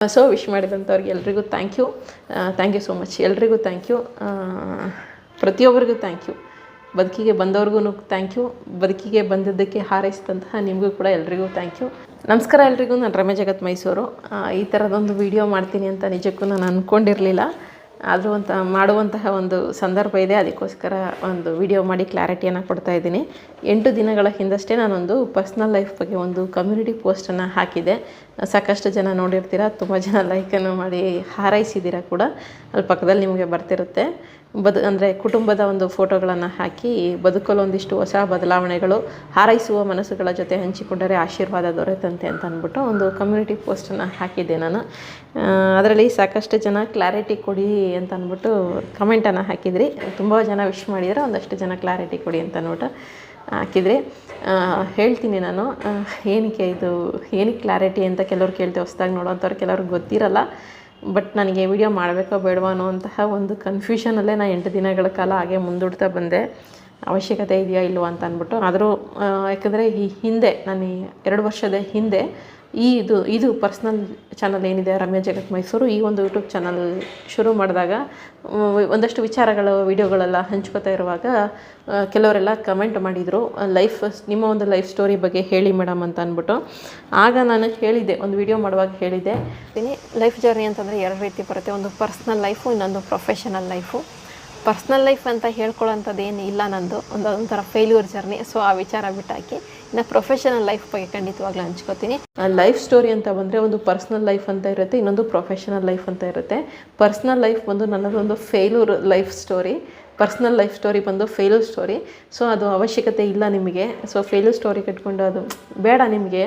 So wish ಮಾಡಿದಂಥವ್ರಿಗೆ ಎಲ್ರಿಗೂ thank you thank you so much ಎಲ್ರಿಗೂ ಥ್ಯಾಂಕ್ ಯು ಪ್ರತಿಯೊಬ್ಬರಿಗೂ ಥ್ಯಾಂಕ್ ಯು ಬದುಕಿಗೆ ಬಂದವ್ರಿಗೂ ಥ್ಯಾಂಕ್ ಯು ಬದುಕಿಗೆ ಬಂದಿದ್ದಕ್ಕೆ ಹಾರೈಸಿದಂತಹ ನಿಮಗೂ ಕೂಡ ಎಲ್ರಿಗೂ ಥ್ಯಾಂಕ್ ಯು ನಮಸ್ಕಾರ ಎಲ್ರಿಗೂ. ನಾನು ರಮ್ಯ ಜಗತ್ ಮೈಸೂರು. ಈ ಥರದೊಂದು ವಿಡಿಯೋ ಮಾಡ್ತೀನಿ ಅಂತ ನಿಜಕ್ಕೂ ನಾನು ಅಂದ್ಕೊಂಡಿರಲಿಲ್ಲ ಆದರೂ ಅಂತ ಮಾಡುವಂತಹ ಒಂದು ಸಂದರ್ಭ ಇದೆ. ಅದಕ್ಕೋಸ್ಕರ ಒಂದು ವಿಡಿಯೋ ಮಾಡಿ ಕ್ಲಾರಿಟಿಯನ್ನು ಕೊಡ್ತಾ ಇದ್ದೀನಿ. ಎಂಟು ದಿನಗಳ ಹಿಂದಷ್ಟೇ ನಾನೊಂದು ಪರ್ಸ್ನಲ್ ಲೈಫ್ ಬಗ್ಗೆ ಒಂದು ಕಮ್ಯುನಿಟಿ ಪೋಸ್ಟನ್ನು ಹಾಕಿದ್ದೆ ಸಾಕಷ್ಟು ಜನ ನೋಡಿರ್ತೀರ, ತುಂಬ ಜನ ಲೈಕನ್ನು ಮಾಡಿ ಹಾರೈಸಿದ್ದೀರ ಕೂಡ. ಅಲ್ಲಿ ಪಕ್ಕದಲ್ಲಿ ನಿಮಗೆ ಬರ್ತಿರುತ್ತೆ. ಬದು, ಅಂದರೆ ಕುಟುಂಬದ ಒಂದು ಫೋಟೋಗಳನ್ನು ಹಾಕಿ ಬದುಕಲು ಒಂದಿಷ್ಟು ಹೊಸ ಬದಲಾವಣೆಗಳು ಹಾರೈಸುವ ಮನಸ್ಸುಗಳ ಜೊತೆ ಹಂಚಿಕೊಂಡರೆ ಆಶೀರ್ವಾದ ದೊರೆತಂತೆ ಅಂತ ಅಂದ್ಬಿಟ್ಟು ಒಂದು ಕಮ್ಯುನಿಟಿ ಪೋಸ್ಟನ್ನು ಹಾಕಿದ್ದೆ ನಾನು. ಅದರಲ್ಲಿ ಸಾಕಷ್ಟು ಜನ ಕ್ಲಾರಿಟಿ ಕೊಡಿ ಅಂತ ಅಂದ್ಬಿಟ್ಟು ಕಮೆಂಟನ್ನು ಹಾಕಿದ್ರಿ. ತುಂಬ ಜನ ವಿಶ್ ಮಾಡಿದರೆ, ಒಂದಷ್ಟು ಜನ ಕ್ಲಾರಿಟಿ ಕೊಡಿ ಅಂತ ಅಂದ್ಬಿಟ್ಟು. ಹಾಕಿದ್ರಿ ಹೇಳ್ತೀನಿ ನಾನು ಏನಕ್ಕೆ ಇದು, ಏನಕ್ಕೆ ಕ್ಲಾರಿಟಿ ಅಂತ ಕೆಲವ್ರು ಕೇಳ್ತೇವೆ ಹೊಸ್ದಾಗಿ ನೋಡೋಂಥವ್ರು, ಕೆಲವ್ರಿಗೆ ಗೊತ್ತಿರಲ್ಲ, ಬಟ್ ನನಗೆ ವಿಡಿಯೋ ಮಾಡಬೇಕೋ ಬೇಡವಾ ಅನ್ನೋಂತಹ ಒಂದು ಕನ್ಫ್ಯೂಷನಲ್ಲೇ ನಾನು ಎಂಟು ದಿನಗಳ ಕಾಲ ಹಾಗೆ ಮುಂದೂಡ್ತಾ ಬಂದೆ. ಅವಶ್ಯಕತೆ ಇದೆಯಾ ಇಲ್ವಾ ಅಂತ ಅಂದ್ಬಿಟ್ಟು. ಆದರೂ ಯಾಕಂದರೆ ಈ ಹಿಂದೆ, ನಾನು ಎರಡು ವರ್ಷದ ಹಿಂದೆ ಈ ಇದು ಇದು ಪರ್ಸ್ನಲ್ ಚಾನಲ್ ಏನಿದೆ ರಮ್ಯಾ ಜಗತ್ ಮೈಸೂರು. ಈ ಒಂದು ಯೂಟ್ಯೂಬ್ ಚಾನಲ್ ಶುರು ಮಾಡಿದಾಗ ಒಂದಷ್ಟು ವಿಚಾರಗಳು, ವಿಡಿಯೋಗಳೆಲ್ಲ ಹಂಚ್ಕೋತಾ ಇರುವಾಗ ಕೆಲವರೆಲ್ಲ ಕಮೆಂಟ್ ಮಾಡಿದರು. ಲೈಫ್ ನಿಮ್ಮ ಒಂದು ಲೈಫ್ ಸ್ಟೋರಿ ಬಗ್ಗೆ ಹೇಳಿ ಮೇಡಮ್ ಅಂತ ಅಂದ್ಬಿಟ್ಟು. ಆಗ ನಾನು ಹೇಳಿದ್ದೆ, ಒಂದು ವಿಡಿಯೋ ಮಾಡುವಾಗ ಹೇಳಿದ್ದೆ. ಲೈಫ್ ಜರ್ನಿ ಅಂತಂದರೆ ಎರಡು ರೀತಿ ಬರುತ್ತೆ. ಒಂದು ಪರ್ಸ್ನಲ್ ಲೈಫು ಇನ್ನೊಂದು ಪ್ರೊಫೆಷನಲ್ ಲೈಫು ಪರ್ಸ್ನಲ್ ಲೈಫ್ ಅಂತ ಹೇಳ್ಕೊಳ್ಳೋಂಥದ್ದು ಏನು ಇಲ್ಲ ನಂದು. ಒಂದು ಒಂಥರ ಫೇಲ್ಯೂರ್ ಜರ್ನಿ ಸೊ ಆ ವಿಚಾರ ಬಿಟ್ಟಾಕಿ ಇನ್ನು ಪ್ರೊಫೆಷನಲ್ ಲೈಫ್ ಬಗ್ಗೆ ಖಂಡಿತವಾಗ್ಲೂ ಹಂಚ್ಕೋತೀನಿ. ಲೈಫ್ ಸ್ಟೋರಿ ಅಂತ ಬಂದರೆ ಒಂದು ಪರ್ಸ್ನಲ್ ಲೈಫ್ ಅಂತ ಇರುತ್ತೆ, ಇನ್ನೊಂದು ಪ್ರೊಫೆಷನಲ್ ಲೈಫ್ ಅಂತ ಇರುತ್ತೆ. ಪರ್ಸ್ನಲ್ ಲೈಫ್ ಬಂದು ನನ್ನದೊಂದು failure life story personal life story ಬಂದು ಫೇಲ್ ಸ್ಟೋರಿ. ಸೊ, ಅದು ಅವಶ್ಯಕತೆ ಇಲ್ಲ ನಿಮಗೆ. ಸೊ, ಫೇಲ್ ಸ್ಟೋರಿ ಕಟ್ಕೊಂಡು ಅದು ಬೇಡ ನಿಮಗೆ.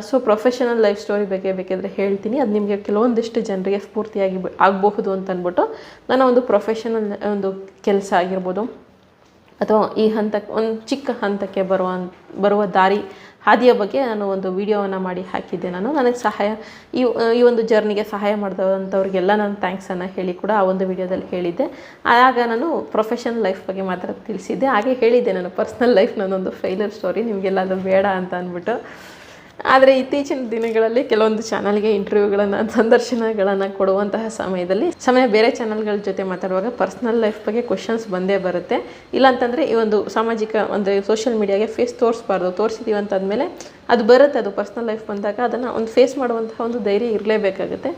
ಸೊ, ಪ್ರೊಫೆಷನಲ್ ಲೈಫ್ ಸ್ಟೋರಿ ಬಗ್ಗೆ ಬೇಕಿದ್ರೆ ಹೇಳ್ತೀನಿ. ಅದು ನಿಮಗೆ ಕೆಲವೊಂದಿಷ್ಟು ಜನರಿಗೆ ಸ್ಫೂರ್ತಿಯಾಗಿ ಆಗಬಹುದು ಅಂತ ಅಂದ್ಬಿಟ್ಟು ನನ್ನ ಒಂದು ಪ್ರೊಫೆಷನಲ್, ಒಂದು ಕೆಲಸ ಆಗಿರ್ಬೋದು. ಅಥವಾ ಈ ಹಂತಕ್ಕೆ ಒಂದು ಚಿಕ್ಕ ಹಂತಕ್ಕೆ ಬರುವ ಬರುವ ದಾರಿ ಹಾದಿಯ ಬಗ್ಗೆ ನಾನು ಒಂದು ವಿಡಿಯೋವನ್ನು ಮಾಡಿ ಹಾಕಿದ್ದೆ ನಾನು. ನನಗೆ ಸಹಾಯ ಈ ಈ ಒಂದು ಜರ್ನಿಗೆ ಸಹಾಯ ಮಾಡಿದಂಥವ್ರಿಗೆಲ್ಲ ನಾನು ಥ್ಯಾಂಕ್ಸನ್ನು ಹೇಳಿ ಕೂಡ ಆ ಒಂದು ವಿಡಿಯೋದಲ್ಲಿ ಹೇಳಿದ್ದೆ. ಆಗ ನಾನು ಪ್ರೊಫೆಷನ್ ಲೈಫ್ ಬಗ್ಗೆ ಮಾತ್ರ ತಿಳಿಸಿದ್ದೆ. ಹಾಗೆ ಹೇಳಿದ್ದೆ ನಾನು ಪರ್ಸ್ನಲ್ ಲೈಫ್ ನನ್ನೊಂದು ಫೈಲರ್ ಸ್ಟೋರಿ ನಿಮಗೆಲ್ಲ ಅದು ಬೇಡ ಅಂತ ಅಂದ್ಬಿಟ್ಟು. ಆದರೆ ಇತ್ತೀಚಿನ ದಿನಗಳಲ್ಲಿ ಕೆಲವೊಂದು ಚಾನಲ್ಗೆ ಇಂಟರ್ವ್ಯೂಗಳನ್ನು, ಸಂದರ್ಶನಗಳನ್ನು ಕೊಡುವಂತಹ ಸಮಯದಲ್ಲಿ ಸಮಯ ಬೇರೆ ಚಾನಲ್ಗಳ ಜೊತೆ ಮಾತಾಡುವಾಗ ಪರ್ಸ್ನಲ್ ಲೈಫ್ ಬಗ್ಗೆ ಕ್ವಶನ್ಸ್ ಬಂದೇ ಬರುತ್ತೆ. ಇಲ್ಲಾಂತಂದರೆ ಈ ಒಂದು ಸಾಮಾಜಿಕ ಅಂದರೆ ಸೋಷಿಯಲ್ ಮೀಡಿಯಾಗೆ ಫೇಸ್ ತೋರಿಸ್ಬಾರ್ದು ತೋರಿಸಿದ್ದೀವಿ ಅಂತಂದಮೇಲೆ ಅದು ಬರುತ್ತೆ, ಅದು ಪರ್ಸ್ನಲ್ ಲೈಫ್ ಬಂದಾಗ ಅದನ್ನು ಒಂದು ಫೇಸ್ ಮಾಡುವಂತಹ ಒಂದು ಧೈರ್ಯ ಇರಲೇಬೇಕಾಗುತ್ತೆ.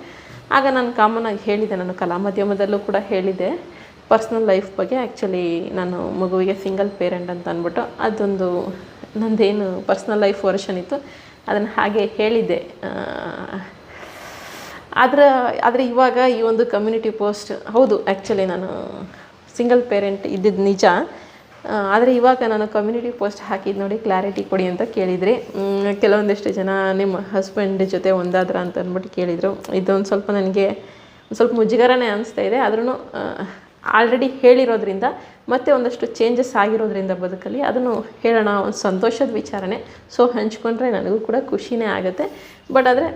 ಆಗ ನಾನು ಕಾಮನ್ ಆಗಿ ಹೇಳಿದೆ, ನಾನು ಕಲಾ ಮಾಧ್ಯಮದಲ್ಲೂ ಕೂಡ ಹೇಳಿದೆ ಪರ್ಸ್ನಲ್ ಲೈಫ್ ಬಗ್ಗೆ ಆ್ಯಕ್ಚುಲಿ ನಾನು ಮಗುವಿಗೆ ಸಿಂಗಲ್ ಪೇರೆಂಟ್ ಅಂತ ಅಂದ್ಬಿಟ್ಟು ಅದೊಂದು ನಂದೇನು ಪರ್ಸ್ನಲ್ ಲೈಫ್ ವರ್ಷನ್ ಇತ್ತು. ಅದನ್ನು ಹಾಗೆ ಹೇಳಿದ್ದೆ. ಆದ್ರೆ, ಆದರೆ ಇವಾಗ ಈ ಒಂದು ಕಮ್ಯುನಿಟಿ ಪೋಸ್ಟ್ ಹೌದು ಆ್ಯಕ್ಚುಲಿ ನಾನು ಸಿಂಗಲ್ ಪೇರೆಂಟ್ ಇದ್ದಿದ್ದು ನಿಜ. ಆದರೆ ಇವಾಗ ನಾನು ಕಮ್ಯುನಿಟಿ ಪೋಸ್ಟ್ ಹಾಕಿದ್ದು ನೋಡಿ ಕ್ಲಾರಿಟಿ ಕೊಡಿ ಅಂತ ಕೇಳಿದ್ರಿ ಕೆಲವೊಂದಿಷ್ಟು ಜನ ನಿಮ್ಮ ಹಸ್ಬೆಂಡ್ ಜೊತೆ ಒಂದಾದ್ರ ಅಂತ ಅಂದ್ಬಿಟ್ಟು ಕೇಳಿದರು. ಇದೊಂದು ಸ್ವಲ್ಪ ನನಗೆ ಸ್ವಲ್ಪ ಮುಜುಗರನೇ ಅನಿಸ್ತಾ ಇದೆ. ಆದ್ರೂ ಆಲ್ರೆಡಿ ಹೇಳಿರೋದ್ರಿಂದ, ಮತ್ತೆ ಒಂದಷ್ಟು ಚೇಂಜಸ್ ಆಗಿರೋದ್ರಿಂದ ಬದುಕಲ್ಲಿ ಅದನ್ನು ಹೇಳೋಣ, ಒಂದು ಸಂತೋಷದ ವಿಚಾರನೆ ಸೊ ಹಂಚ್ಕೊಂಡ್ರೆ ನನಗೂ ಕೂಡ ಖುಷಿನೇ ಆಗುತ್ತೆ. ಬಟ್ ಆದರೆ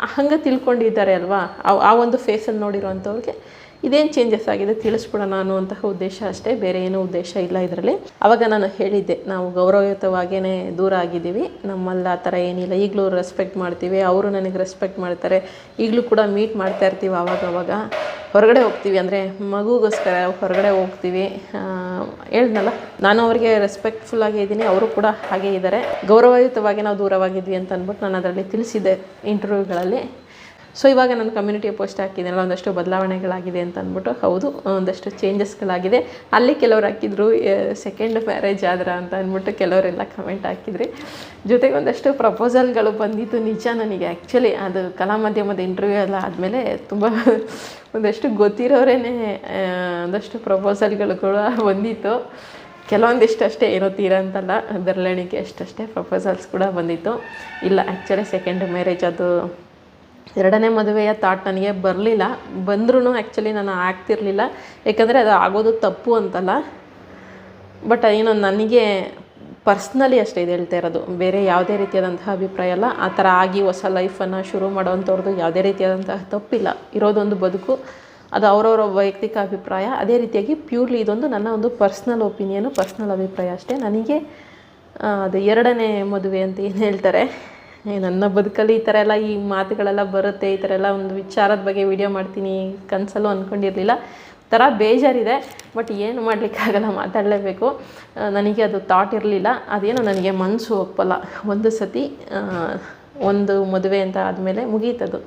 ಹಂಗೆ ತಿಳ್ಕೊಂಡಿದ್ದಾರೆ ಅಲ್ವಾ? ಆ- ಒಂದು ಫೇಸಲ್ಲಿ ನೋಡಿರೋವಂಥವ್ರಿಗೆ ಇದೇನು ಚೇಂಜಸ್ ಆಗಿದೆ ತಿಳಿಸ್ಬಿಡೋಣ ಅನ್ನುವಂತಹ ಉದ್ದೇಶ ಅಷ್ಟೇ, ಬೇರೆ ಏನೂ ಉದ್ದೇಶ ಇಲ್ಲ ಇದರಲ್ಲಿ. ಅವಾಗ ನಾನು ಹೇಳಿದ್ದೆ, ನಾವು ಗೌರವಯುತವಾಗೇ ದೂರ ಆಗಿದ್ದೀವಿ. ನಮ್ಮಲ್ಲಿ ಆ ಥರ ಏನಿಲ್ಲ. ಈಗಲೂ ರೆಸ್ಪೆಕ್ಟ್ ಮಾಡ್ತೀವಿ. ಅವರು ನನಗೆ ರೆಸ್ಪೆಕ್ಟ್ ಮಾಡ್ತಾರೆ. ಈಗಲೂ ಕೂಡ ಮೀಟ್ ಮಾಡ್ತಾ ಇರ್ತೀವಿ ಆವಾಗ ಹೊರಗಡೆ ಹೋಗ್ತೀವಿ ಅಂದರೆ ಮಗುಗೋಸ್ಕರ ಹೊರಗಡೆ ಹೋಗ್ತೀವಿ. ಹೇಳಿದ್ನಲ್ಲ, ನಾನು ಅವರಿಗೆ ರೆಸ್ಪೆಕ್ಟ್ಫುಲ್ ಆಗಿ ಇದ್ದೀನಿ, ಅವರು ಕೂಡ ಹಾಗೆ ಇದ್ದಾರೆ. ಗೌರವಯುತವಾಗಿ ನಾವು ದೂರವಾಗಿದ್ವಿ ಅಂತ ಅಂದ್ಬಿಟ್ಟು ನಾನು ಅದರಲ್ಲಿ ತಿಳಿಸಿದ್ದೆ ಇಂಟರ್ವ್ಯೂಗಳಲ್ಲಿ ಸೊ ಇವಾಗ ನಾನು ಕಮ್ಯುನಿಟಿ ಪೋಸ್ಟ್ ಹಾಕಿದ್ದೀನಲ್ಲ ಒಂದಷ್ಟು ಬದಲಾವಣೆಗಳಾಗಿದೆ ಅಂತ ಅಂದ್ಬಿಟ್ಟು, ಹೌದು, ಒಂದಷ್ಟು ಚೇಂಜಸ್ಗಳಾಗಿದೆ ಅಲ್ಲಿ ಕೆಲವ್ರು ಹಾಕಿದ್ರು ಸೆಕೆಂಡ್ ಮ್ಯಾರೇಜ್ ಆದ್ರ ಅಂತ ಅಂದ್ಬಿಟ್ಟು ಕೆಲವರೆಲ್ಲ ಕಮೆಂಟ್ ಹಾಕಿದ್ರಿ. ಜೊತೆಗೆ ಒಂದಷ್ಟು ಪ್ರಪೋಸಲ್ಗಳು ಬಂದಿದ್ದು ನಿಜ ನನಗೆ. ಆ್ಯಕ್ಚುಲಿ ಅದು ಕಲಾ ಮಾಧ್ಯಮದ ಇಂಟರ್ವ್ಯೂ ಎಲ್ಲ ಆದಮೇಲೆ ತುಂಬ ಒಂದಷ್ಟು ಗೊತ್ತಿರೋರೇ ಒಂದಷ್ಟು ಪ್ರಪೋಸಲ್ಗಳು ಕೂಡ ಬಂದಿತ್ತು. ಕೆಲವೊಂದಿಷ್ಟು ಅಷ್ಟೇ ಏನೋ ತೀರ ಅಂತಲ್ಲ, ಬೆರಳೆಣಿಕೆ ಅಷ್ಟಷ್ಟೇ ಪ್ರಪೋಸಲ್ಸ್ ಕೂಡ ಬಂದಿತ್ತು. ಇಲ್ಲ ಆ್ಯಕ್ಚುಲಿ ಸೆಕೆಂಡ್ ಮ್ಯಾರೇಜ್ ಅದು ಎರಡನೇ ಮದುವೆಯ ಥಾಟ್ ನನಗೆ ಬರಲಿಲ್ಲ. ಬಂದ್ರೂ ಆ್ಯಕ್ಚುಲಿ ನಾನು ಆಗ್ತಿರಲಿಲ್ಲ. ಯಾಕಂದರೆ ಅದು ಆಗೋದು ತಪ್ಪು ಅಂತಲ್ಲ. ಬಟ್ ಏನೋ, ನನಗೆ ಪರ್ಸ್ನಲಿ ಅಷ್ಟೇ ಇದು ಹೇಳ್ತಾ ಇರೋದು. ಬೇರೆ ಯಾವುದೇ ರೀತಿಯಾದಂತಹ ಅಭಿಪ್ರಾಯ ಅಲ್ಲ. ಆ ಥರ ಆಗಿ ಹೊಸ ಲೈಫನ್ನು ಶುರು ಮಾಡೋವಂಥವ್ರದ್ದು ಯಾವುದೇ ರೀತಿಯಾದಂತಹ ತಪ್ಪಿಲ್ಲ. ಇರೋದೊಂದು ಬದುಕು. ಅದು ಅವರವರ ವೈಯಕ್ತಿಕ ಅಭಿಪ್ರಾಯ. ಅದೇ ರೀತಿಯಾಗಿ ಪ್ಯೂರ್ಲಿ ಇದೊಂದು ನನ್ನ ಒಂದು ಪರ್ಸ್ನಲ್ ಒಪಿನಿಯನು ಪರ್ಸ್ನಲ್ ಅಭಿಪ್ರಾಯ ಅಷ್ಟೇ. ನನಗೆ ಅದು ಎರಡನೇ ಮದುವೆ ಅಂತ ಏನು ಹೇಳ್ತಾರೆ? ನನ್ನ ಬದುಕಲ್ಲಿ ಈ ಥರ ಎಲ್ಲ ಈ ಮಾತುಗಳೆಲ್ಲ ಬರುತ್ತೆ, ಈ ಥರ ಎಲ್ಲ ಒಂದು ವಿಚಾರದ ಬಗ್ಗೆ ವಿಡಿಯೋ ಮಾಡ್ತೀನಿ ಕನಸಲ್ಲೂ ಅಂದ್ಕೊಂಡಿರಲಿಲ್ಲ ಥರ ಬೇಜಾರಿದೆ ಬಟ್ ಏನು ಮಾಡಲಿಕ್ಕಾಗಲ್ಲ, ಮಾತಾಡಲೇಬೇಕು. ನನಗೆ ಅದು ಥಾಟ್ ಇರಲಿಲ್ಲ. ಅದೇನೋ ನನಗೆ ಮನಸ್ಸು ಒಪ್ಪಲ್ಲ. ಒಂದು ಸತಿ ಒಂದು ಮದುವೆ ಅಂತ ಆದಮೇಲೆ ಮುಗೀತದು.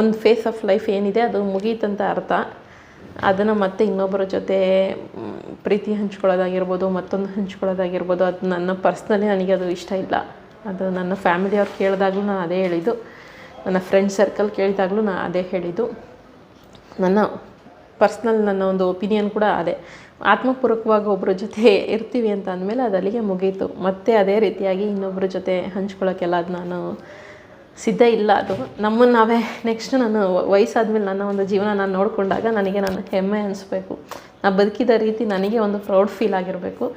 ಒಂದು ಫೇಸ್ ಆಫ್ ಲೈಫ್ ಏನಿದೆ, ಅದು ಮುಗೀತಂತ ಅರ್ಥ. ಅದನ್ನು ಮತ್ತೆ ಇನ್ನೊಬ್ಬರ ಜೊತೆ ಪ್ರೀತಿ ಹಂಚ್ಕೊಳ್ಳೋದಾಗಿರ್ಬೋದು, ಮತ್ತೊಂದು ಹಂಚ್ಕೊಳ್ಳೋದಾಗಿರ್ಬೋದು, ಅದು ನನ್ನ ಪರ್ಸ್ನಲಿ ನನಗೆ ಅದು ಇಷ್ಟ ಇಲ್ಲ. ಅದು ನನ್ನ ಫ್ಯಾಮಿಲಿಯವ್ರು ಕೇಳಿದಾಗಲೂ ನಾನು ಅದೇ ಹೇಳಿದ್ದು. ನನ್ನ ಫ್ರೆಂಡ್ ಸರ್ಕಲ್ ಕೇಳಿದಾಗಲೂ ನಾನು ಅದೇ ಹೇಳಿದ್ದು. ನನ್ನ ಪರ್ಸ್ನಲ್ ನನ್ನ ಒಂದು ಒಪಿನಿಯನ್ ಕೂಡ ಅದೇ. ಆತ್ಮಪೂರ್ವಕವಾಗಿ ಒಬ್ಬರ ಜೊತೆ ಇರ್ತೀವಿ ಅಂತ ಅಂದಮೇಲೆ ಅದು ಅಲ್ಲಿಗೆ ಮುಗೀತು. ಮತ್ತೆ ಅದೇ ರೀತಿಯಾಗಿ ಇನ್ನೊಬ್ಬರ ಜೊತೆ ಹಂಚ್ಕೊಳ್ಳೋಕ್ಕೆಲ್ಲ ಅದು ನಾನು ಸಿದ್ಧ ಇಲ್ಲ. ಅದು ನಮ್ಮನ್ನು ನಾವೇ ನೆಕ್ಸ್ಟ್ ನಾನು ವಯಸ್ಸಾದ್ಮೇಲೆ ನನ್ನ ಒಂದು ಜೀವನ ನಾನು ನೋಡಿಕೊಂಡಾಗ ನನಗೆ ನನ್ನ ಹೆಮ್ಮೆ ಅನಿಸ್ಬೇಕು. ನಾನು ಬದುಕಿದ ರೀತಿ ನನಗೆ ಒಂದು ಪ್ರೌಡ್ ಫೀಲ್ ಆಗಿರಬೇಕು.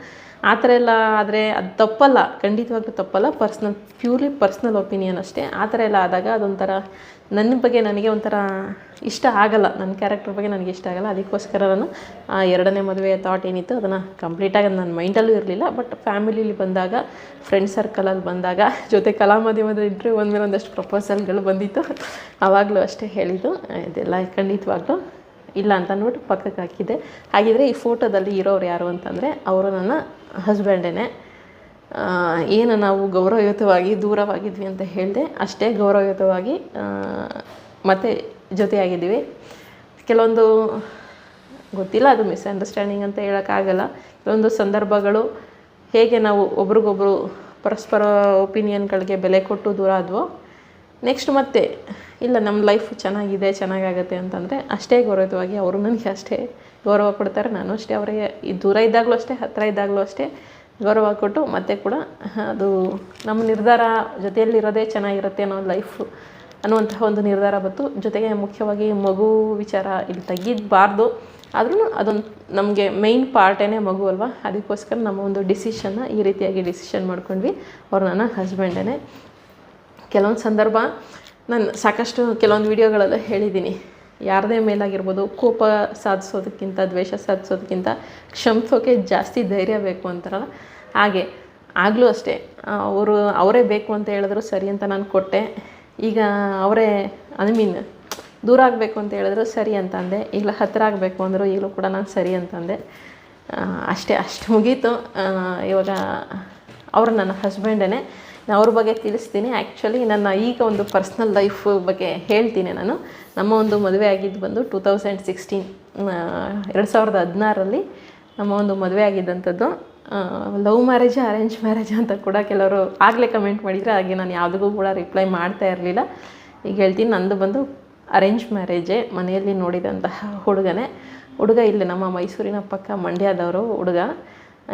ಆ ಥರ ಎಲ್ಲ ಆದರೆ ಅದು ತಪ್ಪಲ್ಲ, ಖಂಡಿತವಾಗ್ಲೂ ತಪ್ಪಲ್ಲ. ಪರ್ಸ್ನಲ್ ಪ್ಯೂರ್ಲಿ ಪರ್ಸ್ನಲ್ ಒಪಿನಿಯನ್ ಅಷ್ಟೇ. ಆ ಥರ ಎಲ್ಲ ಆದಾಗ ಅದೊಂಥರ ನನ್ನ ಬಗ್ಗೆ ನನಗೆ ಒಂಥರ ಇಷ್ಟ ಆಗಲ್ಲ. ನನ್ನ ಕ್ಯಾರೆಕ್ಟರ್ ಬಗ್ಗೆ ನನಗೆ ಇಷ್ಟ ಆಗಲ್ಲ. ಅದಕ್ಕೋಸ್ಕರ ನಾನು ಆ ಎರಡನೇ ಮದುವೆಯ ಥಾಟ್ ಏನಿತ್ತು ಅದನ್ನು ಕಂಪ್ಲೀಟಾಗಿ ನನ್ನ ಮೈಂಡಲ್ಲೂ ಇರಲಿಲ್ಲ. ಬಟ್ ಫ್ಯಾಮಿಲಿಲಿ ಬಂದಾಗ ಫ್ರೆಂಡ್ ಸರ್ಕಲಲ್ಲಿ ಬಂದಾಗ, ಜೊತೆ ಕಲಾ ಮಾಧ್ಯಮದ ಇಂಟರ್ವ್ಯೂ ಒಂದ್ಮೇಲೆ ಒಂದಷ್ಟು ಪ್ರಪೋಸಲ್ಗಳು ಬಂದಿತ್ತು. ಆವಾಗಲೂ ಅಷ್ಟೇ ಹೇಳಿದ್ದು. ಇದೆಲ್ಲ ಖಂಡಿತವಾಗ್ಲೂ ಇಲ್ಲ ಅಂತ ಅಂದ್ಬಿಟ್ಟು ಪಕ್ಕಕ್ಕೆ ಹಾಕಿದ್ದೆ. ಹಾಗಿದ್ರೆ ಈ ಫೋಟೋದಲ್ಲಿ ಇರೋರು ಯಾರು ಅಂತಂದರೆ ಅವರು ನನ್ನ ಹಸ್ಬೆಂಡೇ ಏನು ನಾವು ಗೌರವಯುತವಾಗಿ ದೂರವಾಗಿದ್ವಿ ಅಂತ ಹೇಳಿದೆ. ಅಷ್ಟೇ ಗೌರವಯುತವಾಗಿ ಮತ್ತೆ ಜೊತೆಯಾಗಿದ್ದೀವಿ. ಕೆಲವೊಂದು ಗೊತ್ತಿಲ್ಲ, ಅದು ಮಿಸ್ಅಂಡರ್ಸ್ಟ್ಯಾಂಡಿಂಗ್ ಅಂತ ಹೇಳೋಕ್ಕಾಗಲ್ಲ. ಕೆಲವೊಂದು ಸಂದರ್ಭಗಳು ಹೇಗೆ ನಾವು ಒಬ್ರಿಗೊಬ್ರು ಪರಸ್ಪರ ಒಪಿನಿಯನ್ಗಳಿಗೆ ಬೆಲೆ ಕೊಟ್ಟು ದೂರ ಆದ್ವೋ ನೆಕ್ಸ್ಟ್ ಮತ್ತೆ, ಇಲ್ಲ ನಮ್ಮ ಲೈಫ್ ಚೆನ್ನಾಗಿದೆ, ಚೆನ್ನಾಗಾಗತ್ತೆ ಅಂತಂದರೆ ಅಷ್ಟೇ ಗೌರವವಾಗಿ ಅವರು ನನಗೆ ಅಷ್ಟೇ ಗೌರವ ಕೊಡ್ತಾರೆ. ನಾನು ಅಷ್ಟೇ ಅವರಿಗೆ ಈ ದೂರ ಇದ್ದಾಗಲೂ ಅಷ್ಟೇ ಹತ್ತಿರ ಇದ್ದಾಗಲೂ ಅಷ್ಟೇ ಗೌರವ ಕೊಟ್ಟು ಮತ್ತೆ ಕೂಡ ಅದು ನಮ್ಮ ನಿರ್ಧಾರ ಜೊತೆಯಲ್ಲಿರೋದೇ ಚೆನ್ನಾಗಿರುತ್ತೆ ಅನ್ನೋ ಲೈಫು ಅನ್ನುವಂತಹ ಒಂದು ನಿರ್ಧಾರ ಬಂತು. ಜೊತೆಗೆ ಮುಖ್ಯವಾಗಿ ಮಗು ವಿಚಾರ ಇಲ್ಲಿ ತೆಗಿಬಾರ್ದು ಆದ್ರೂ ಅದೊಂದು ನಮಗೆ ಮೇಯ್ನ್ ಪಾರ್ಟೇನೇ ಮಗು ಅಲ್ವಾ, ಅದಕ್ಕೋಸ್ಕರ ನಮ್ಮ ಒಂದು ಡಿಸಿಷನ್ನ ಈ ರೀತಿಯಾಗಿ ಡಿಸಿಷನ್ ಮಾಡ್ಕೊಂಡ್ವಿ. ಅವ್ರು ನನ್ನ ಹಸ್ಬೆಂಡೇ ಕೆಲವೊಂದು ಸಂದರ್ಭ ನಾನು ಸಾಕಷ್ಟು ಕೆಲವೊಂದು ವೀಡಿಯೋಗಳಲ್ಲೂ ಹೇಳಿದ್ದೀನಿ ಯಾರದೇ ಮೇಲಾಗಿರ್ಬೋದು, ಕೋಪ ಸಾಧಿಸೋದಕ್ಕಿಂತ, ದ್ವೇಷ ಸಾಧಿಸೋದಕ್ಕಿಂತ ಕ್ಷಮಿಸೋಕೆ ಜಾಸ್ತಿ ಧೈರ್ಯ ಬೇಕು ಅಂತಾರಲ್ಲ? ಹಾಗೆ, ಆಗಲೂ ಅಷ್ಟೇ ಅವರು ಅವರೇ ಬೇಕು ಅಂತ ಹೇಳಿದ್ರು ಸರಿ ಅಂತ ನಾನು ಕೊಟ್ಟೆ. ಈಗ ಅವರೇ, ಐ ಮೀನ್, ದೂರ ಆಗಬೇಕು ಅಂತ ಹೇಳಿದ್ರು ಸರಿ ಅಂತ ಅಂದೆ. ಇಲ್ಲ ಹತ್ತಿರ ಆಗಬೇಕು ಅಂದರು ಈಗಲೂ ಕೂಡ ನಾನು ಸರಿ ಅಂತಂದೆ ಅಷ್ಟೇ, ಅಷ್ಟು ಮುಗೀತು. ಇವಾಗ ಅವರು ನನ್ನ ಹಸ್ಬೆಂಡೇ ಅವ್ರ ಬಗ್ಗೆ ತಿಳಿಸ್ತೀನಿ. ಆ್ಯಕ್ಚುಲಿ ನನ್ನ ಈಗ ಒಂದು ಪರ್ಸ್ನಲ್ ಲೈಫ್ ಬಗ್ಗೆ ಹೇಳ್ತೀನಿ ನಾನು. ನಮ್ಮ ಒಂದು ಮದುವೆ ಆಗಿದ್ದು ಬಂದು ಟೂ ತೌಸಂಡ್ ಸಿಕ್ಸ್ಟೀನ್ ಎರಡು ಸಾವಿರದ ಹದಿನಾರರಲ್ಲಿ ನಮ್ಮ ಒಂದು ಮದುವೆ ಆಗಿದ್ದಂಥದ್ದು. ಲವ್ ಮ್ಯಾರೇಜ್ ಅರೇಂಜ್ ಮ್ಯಾರೇಜ್ ಅಂತ ಕೂಡ ಕೆಲವರು ಆಗಲೇ ಕಮೆಂಟ್ ಮಾಡಿದರೆ ಹಾಗೆ ನಾನು ಯಾವುದಿಗೂ ಕೂಡ ರಿಪ್ಲೈ ಮಾಡ್ತಾ ಇರಲಿಲ್ಲ. ಈಗ ಹೇಳ್ತೀನಿ, ನಂದು ಬಂದು ಅರೇಂಜ್ ಮ್ಯಾರೇಜೇ ಮನೆಯಲ್ಲಿ ನೋಡಿದಂತಹ ಹುಡುಗನೇ. ಹುಡುಗ ಇಲ್ಲಿ ನಮ್ಮ ಮೈಸೂರಿನ ಪಕ್ಕ ಮಂಡ್ಯದವರು ಹುಡುಗ.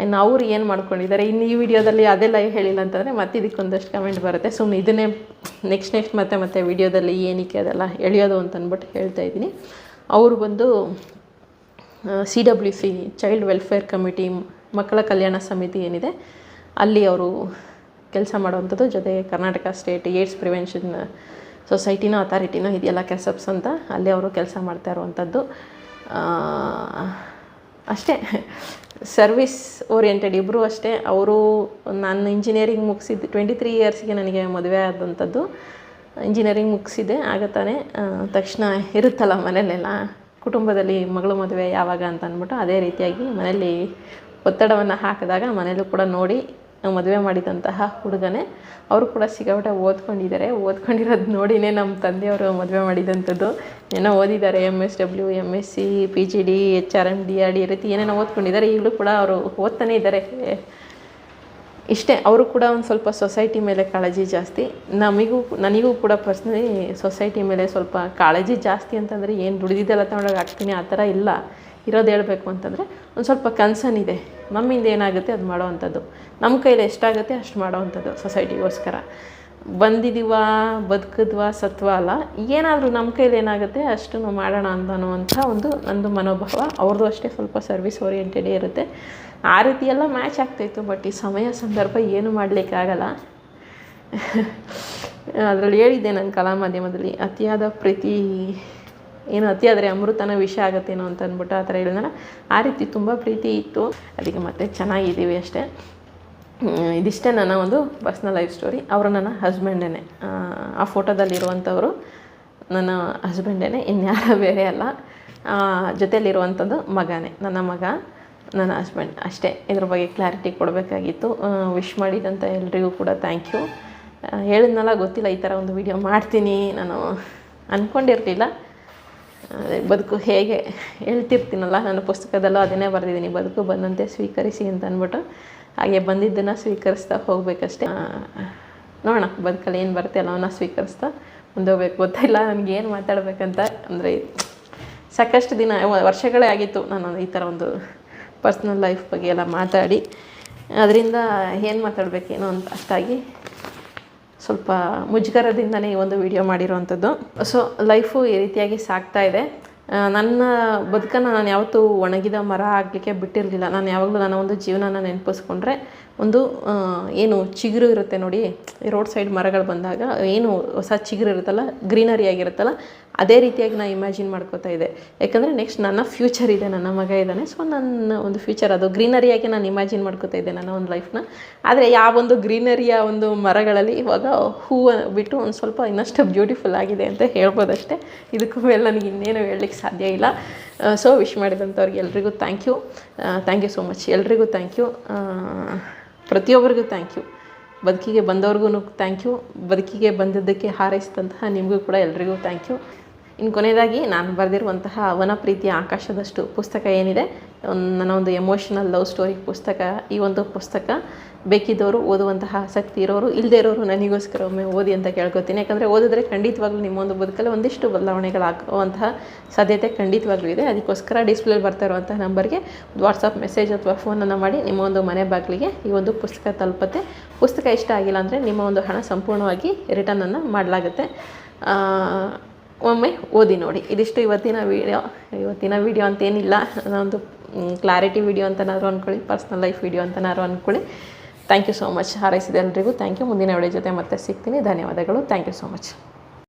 ಇನ್ನು ಅವ್ರು ಏನು ಮಾಡ್ಕೊಂಡಿದ್ದಾರೆ? ಇನ್ನು ಈ ವಿಡಿಯೋದಲ್ಲಿ ಅದೆಲ್ಲ ಹೇಳಿಲ್ಲ ಅಂತಂದರೆ ಮತ್ತೆ ಇದಕ್ಕೊಂದಷ್ಟು ಕಮೆಂಟ್ ಬರುತ್ತೆ. ಸುಮ್ಮನೆ ಇದನ್ನೇ ನೆಕ್ಸ್ಟ್ ನೆಕ್ಸ್ಟ್ ಮತ್ತೆ ಮತ್ತೆ ವಿಡಿಯೋದಲ್ಲಿ ಏನಕ್ಕೆ ಅದೆಲ್ಲ ಎಳೆಯೋದು ಅಂತ ಅಂದ್ಬಿಟ್ಟು ಹೇಳ್ತಾ ಇದ್ದೀನಿ. ಅವರು ಬಂದು C W C child welfare committee ಮಕ್ಕಳ ಕಲ್ಯಾಣ ಸಮಿತಿ ಏನಿದೆ, ಅಲ್ಲಿ ಅವರು ಕೆಲಸ ಮಾಡುವಂಥದ್ದು ಜೊತೆಗೆ ಕರ್ನಾಟಕ ಸ್ಟೇಟ್ ಏಡ್ಸ್ ಪ್ರಿವೆನ್ಷನ್ ಸೊಸೈಟಿನೋ ಅಥಾರಿಟಿನೋ ಇದೆಯಲ್ಲ ಕೆಸಪ್ಸ್ ಅಂತ, ಅಲ್ಲಿ ಅವರು ಕೆಲಸ ಮಾಡ್ತಾ ಇರುವಂಥದ್ದು. ಅಷ್ಟೇ. ಸರ್ವಿಸ್ ಓರಿಯೆಂಟೆಡ್ ಇಬ್ಬರು ಅಷ್ಟೇ. ಅವರು ನಾನು ಇಂಜಿನಿಯರಿಂಗ್ ಮುಗಿಸಿದ್ದು ಟ್ವೆಂಟಿ ತ್ರೀ ಇಯರ್ಸ್ಗೆ ನನಗೆ ಮದುವೆ ಆದಂಥದ್ದು ಇಂಜಿನಿಯರಿಂಗ್ ಮುಗಿಸಿದೆ. ಆಗ ತಾನೇ ತಕ್ಷಣ ಇರುತ್ತಲ್ಲ ಮನೆಯಲ್ಲೆಲ್ಲ. ಕುಟುಂಬದಲ್ಲಿ ಮಗಳು ಮದುವೆ ಯಾವಾಗ ಅಂತ ಅಂದ್ಬಿಟ್ಟು ಅದೇ ರೀತಿಯಾಗಿ ಮನೆಯಲ್ಲಿ ಒತ್ತಡವನ್ನು ಹಾಕಿದಾಗ ಮನೇಲೂ ಕೂಡ ನೋಡಿ ಮದುವೆ ಮಾಡಿದಂತಹ ಹುಡುಗನೇ ಅವರು ಕೂಡ ಸಿಕ್ಕಾಪಟ್ಟೆ ಓದ್ಕೊಂಡಿದ್ದಾರೆ. ಓದ್ಕೊಂಡಿರೋದು ನೋಡಿನೇ ನಮ್ಮ ತಂದೆಯವರು ಮದುವೆ ಮಾಡಿದಂಥದ್ದು. ಏನೋ ಓದಿದ್ದಾರೆ M S W M S C P G D H R M D R D ರೀತಿ ಏನೇನೋ ಓದ್ಕೊಂಡಿದ್ದಾರೆ. ಈಗಲೂ ಕೂಡ ಅವರು ಓದ್ತಾನೇ ಇದ್ದಾರೆ. ಇಷ್ಟೇ, ಅವರು ಕೂಡ ಒಂದು ಸ್ವಲ್ಪ ಸೊಸೈಟಿ ಮೇಲೆ ಕಾಳಜಿ ಜಾಸ್ತಿ. ನಮಗೂ, ನನಗೂ ಕೂಡ ಪರ್ಸ್ನಲಿ ಸೊಸೈಟಿ ಮೇಲೆ ಸ್ವಲ್ಪ ಕಾಳಜಿ ಜಾಸ್ತಿ ಅಂತಂದರೆ ಏನು ದುಡಿದಿದ್ದೆಲ್ಲ ತಗೊಂಡೋಗಿ ಹಾಕ್ತೀನಿ, ಆ ಥರ ಇಲ್ಲ. ಇರೋದು ಹೇಳಬೇಕು ಅಂತಂದರೆ ಒಂದು ಸ್ವಲ್ಪ ಕನ್ಸರ್ನ್ ಇದೆ. ನಮ್ಮಿಂದ ಏನಾಗುತ್ತೆ ಅದು ಮಾಡೋವಂಥದ್ದು ನಮ್ಮ ಕೈಲಿ ಎಷ್ಟಾಗುತ್ತೆ ಅಷ್ಟು ಮಾಡೋವಂಥದ್ದು ಸೊಸೈಟಿಗೋಸ್ಕರ. ಬಂದಿದ್ದೀವಾ ಬದುಕಿದ್ವಾ, ಸತ್ವ ಅಲ್ಲ, ಏನಾದರೂ ನಮ್ಮ ಕೈಲಿ ಏನಾಗುತ್ತೆ ಅಷ್ಟು ನಾವು ಮಾಡೋಣ ಅಂತ ಅನ್ನುವಂಥ ಒಂದು ನಂದು ಮನೋಭಾವ. ಅವ್ರದ್ದು ಅಷ್ಟೇ ಸ್ವಲ್ಪ ಸರ್ವಿಸ್ ಓರಿಯೆಂಟೆಡೇ ಇರುತ್ತೆ. ಆ ರೀತಿ ಎಲ್ಲ ಮ್ಯಾಚ್ ಆಗ್ತಾಯಿತ್ತು ಬಟ್ ಈ ಸಮಯ ಸಂದರ್ಭ ಏನು ಮಾಡಲಿಕ್ಕಾಗಲ್ಲ. ಅದರಲ್ಲಿ ಹೇಳಿದ್ದೆ ನಾನು ಕಲಾ ಮಾಧ್ಯಮದಲ್ಲಿ, ಅತಿಯಾದ ಪ್ರೀತಿ ಏನು ಅತಿಯಾದರೆ ಅಮೃತನ ವಿಷ ಆಗುತ್ತೇನೋ ಅಂತ ಅಂದ್ಬಿಟ್ಟು ಆ ಥರ ಹೇಳಿದ್ನಲ್ಲ, ಆ ರೀತಿ ತುಂಬ ಪ್ರೀತಿ ಇತ್ತು. ಅದಕ್ಕೆ ಮತ್ತೆ ಚೆನ್ನಾಗಿದ್ದೀವಿ ಅಷ್ಟೇ. ಇದಿಷ್ಟೇ ನನ್ನ ಒಂದು ಪರ್ಸ್ನಲ್ ಲೈಫ್ ಸ್ಟೋರಿ ಅವರು ನನ್ನ ಹಸ್ಬೆಂಡೇ ಆ ಫೋಟೋದಲ್ಲಿರುವಂಥವರು ನನ್ನ ಹಸ್ಬೆಂಡೇ ಇನ್ಯಾರ ಬೇರೆ ಅಲ್ಲ. ಜೊತೆಯಲ್ಲಿರುವಂಥದ್ದು ಮಗನೇ, ನನ್ನ ಮಗ, ನನ್ನ ಹಸ್ಬೆಂಡ್ ಅಷ್ಟೇ. ಇದ್ರ ಬಗ್ಗೆ ಕ್ಲಾರಿಟಿ ಕೊಡಬೇಕಾಗಿತ್ತು. ವಿಶ್ ಮಾಡಿದಂಥ ಎಲ್ರಿಗೂ ಕೂಡ ಥ್ಯಾಂಕ್ ಯು ಹೇಳಿದ್ನಲ್ಲ, ಗೊತ್ತಿಲ್ಲ, ಈ ಥರ ಒಂದು ವಿಡಿಯೋ ಮಾಡ್ತೀನಿ. ನಾನು ಅಂದ್ಕೊಂಡಿರಲಿಲ್ಲ ಅದೇ ಬದುಕು ಹೇಗೆ ಹೇಳ್ತಿರ್ತೀನಲ್ಲ ನಾನು ಪುಸ್ತಕದಲ್ಲೂ ಅದನ್ನೇ ಬರೆದಿದ್ದೀನಿ. ಬದುಕು ಬಂದಂತೆ ಸ್ವೀಕರಿಸಿ ಅಂತ ಅಂದ್ಬಿಟ್ಟು ಹಾಗೆ ಬಂದಿದ್ದನ್ನು ಸ್ವೀಕರಿಸ್ತಾ ಹೋಗಬೇಕಷ್ಟೇ. ನೋಡೋಣ, ಬದುಕಲ್ಲಿ ಏನು ಬರುತ್ತೆ ಎಲ್ಲವನ್ನ ಸ್ವೀಕರಿಸ್ತಾ ಮುಂದೋಗ್ಬೇಕು. ಗೊತ್ತಿಲ್ಲ ಗೊತ್ತಿಲ್ಲ ಏನು ಮಾತಾಡಬೇಕಂತ. ಅಂದರೆ ಸಾಕಷ್ಟು ದಿನ, ವರ್ಷಗಳೇ ಆಗಿತ್ತು ನಾನು ಈ ಥರ ಒಂದು ಪರ್ಸ್ನಲ್ ಲೈಫ್ ಬಗ್ಗೆ ಎಲ್ಲ ಮಾತಾಡಿ. ಅದರಿಂದ ಏನು ಮಾತಾಡಬೇಕೇನೋ ಅಂತ ಅಷ್ಟಾಗಿ ಸ್ವಲ್ಪ ಮುಜುಗರದಿಂದನೇ ಈ ಒಂದು ವಿಡಿಯೋ ಮಾಡಿರೋವಂಥದ್ದು. ಸೊ ಲೈಫು ಈ ರೀತಿಯಾಗಿ ಸಾಗ್ತಾ ಇದೆ. ನನ್ನ ಬದುಕನ್ನು ನಾನು ಯಾವತ್ತೂ ಒಣಗಿದ ಮರ ಆಗಲಿಕ್ಕೆ ಬಿಟ್ಟಿರಲಿಲ್ಲ. ನಾನು ಯಾವಾಗಲೂ ನನ್ನ ಒಂದು ಜೀವನನ ನೆನಪಿಸ್ಕೊಂಡ್ರೆ ಒಂದು ಏನು ಚಿಗುರು ಇರುತ್ತೆ ನೋಡಿ ರೋಡ್ ಸೈಡ್ ಮರಗಳು ಬಂದಾಗ ಏನು ಹೊಸ ಚಿಗುರು ಇರುತ್ತಲ್ಲ ಗ್ರೀನರಿ ಆಗಿರುತ್ತಲ್ಲ, ಅದೇ ರೀತಿಯಾಗಿ ನಾನು ಇಮ್ಯಾಜಿನ್ ಮಾಡ್ಕೋತಾ ಇದ್ದೆ. ಯಾಕಂದರೆ ನೆಕ್ಸ್ಟ್ ನನ್ನ ಫ್ಯೂಚರ್ ಇದೆ, ನನ್ನ ಮಗ ಇದ್ದಾನೆ ಸೊ ನನ್ನ ಒಂದು ಫ್ಯೂಚರ್ ಅದು ಗ್ರೀನರಿಯಾಗಿ ನಾನು ಇಮ್ಯಾಜಿನ್ ಮಾಡ್ಕೋತಾ ಇದ್ದೆ ನನ್ನ ಒಂದು ಲೈಫ್ನ ಆದರೆ ಯಾವ ಒಂದು ಗ್ರೀನರಿಯ ಒಂದು ಮರಗಳಲ್ಲಿ ಇವಾಗ ಹೂವು ಬಿಟ್ಟು ಒಂದು ಸ್ವಲ್ಪ ಇನ್ನಷ್ಟು ಬ್ಯೂಟಿಫುಲ್ ಆಗಿದೆ ಅಂತ ಹೇಳ್ಬೋದಷ್ಟೇ. ಇದಕ್ಕೂ ಮೇಲೆ ನನಗೆ ಇನ್ನೇನು ಹೇಳಲಿಕ್ಕೆ ಸಾಧ್ಯ ಇಲ್ಲ. ಸೊ ವಿಶ್ ಮಾಡಿದಂಥವ್ರಿಗೆ ಎಲ್ರಿಗೂ thank you thank you so much ಎಲ್ರಿಗೂ ಥ್ಯಾಂಕ್ ಯು ಪ್ರತಿಯೊಬ್ಬರಿಗೂ ಥ್ಯಾಂಕ್ ಯು ಬದುಕಿಗೆ ಬಂದವ್ರಿಗೂ ಥ್ಯಾಂಕ್ ಯು ಬದುಕಿಗೆ ಬಂದಿದ್ದಕ್ಕೆ ಹಾರೈಸಿದಂತಹ ನಿಮಗೂ ಕೂಡ ಎಲ್ರಿಗೂ ಥ್ಯಾಂಕ್ ಯು ಇನ್ನು ಕೊನೆಯದಾಗಿ ನಾನು ಬರೆದಿರುವಂತಹ ಅವನ ಪ್ರೀತಿಯ ಆಕಾಶದಷ್ಟು ಪುಸ್ತಕ ಏನಿದೆ ನನ್ನ ಒಂದು ಎಮೋಷನಲ್ ಲವ್ ಸ್ಟೋರಿ ಪುಸ್ತಕ. ಈ ಒಂದು ಪುಸ್ತಕ ಬೇಕಿದ್ದವರು ಓದುವಂತಹ ಆಸಕ್ತಿ ಇರೋರು ಇಲ್ಲದೆ ಇರೋರು ನನಗೋಸ್ಕರ ಒಮ್ಮೆ ಓದಿ ಅಂತ ಕೇಳ್ಕೊತೀನಿ. ಯಾಕಂದರೆ ಓದಿದ್ರೆ ಖಂಡಿತವಾಗ್ಲೂ ನಿಮ್ಮ ಒಂದು ಬದುಕಲ್ಲಿ ಒಂದಿಷ್ಟು ಬದಲಾವಣೆಗಳಾಗುವಂತಹ ಸಾಧ್ಯತೆ ಖಂಡಿತವಾಗ್ಲೂ ಇದೆ. ಅದಕ್ಕೋಸ್ಕರ ಡಿಸ್ಪ್ಲೇಲಿ ಬರ್ತಾ ಇರುವಂತಹ ನಂಬರ್ಗೆ ವಾಟ್ಸಪ್ ಮೆಸೇಜ್ ಅಥವಾ ಫೋನನ್ನು ಮಾಡಿ. ನಿಮ್ಮ ಒಂದು ಮನೆ ಬಾಗಿಲಿಗೆ ಈ ಒಂದು ಪುಸ್ತಕ ತಲುಪುತ್ತೆ. ಪುಸ್ತಕ ಇಷ್ಟ ಆಗಿಲ್ಲ ಅಂದರೆ ನಿಮ್ಮ ಒಂದು ಹಣ ಸಂಪೂರ್ಣವಾಗಿ ರಿಟರ್ನನ್ನು ಮಾಡಲಾಗುತ್ತೆ. ಒಮ್ಮೆ ಓದಿ ನೋಡಿ. ಇದಿಷ್ಟು ಇವತ್ತಿನ ವೀಡಿಯೋ ಇವತ್ತಿನ ವೀಡಿಯೋ ಅಂತೇನಿಲ್ಲ. ಒಂದು ಕ್ಲಾರಿಟಿ ವೀಡಿಯೋ ಅಂತನಾದ್ರು ಅಂದ್ಕೊಳ್ಳಿ ಪರ್ಸ್ನಲ್ ಲೈಫ್ ವೀಡಿಯೋ ಅಂತನಾದ್ರು ಅಂದ್ಕೊಳ್ಳಿ ಥ್ಯಾಂಕ್ ಯು ಸೋ ಮಚ್ ಹಾರೈಸಿದೆ ಎಲ್ರಿಗೂ ಥ್ಯಾಂಕ್ ಯು ಮುಂದಿನ ವಿಡಿಯೋ ಜೊತೆ ಮತ್ತೆ ಸಿಗ್ತೀನಿ. ಧನ್ಯವಾದಗಳು. Thank you so much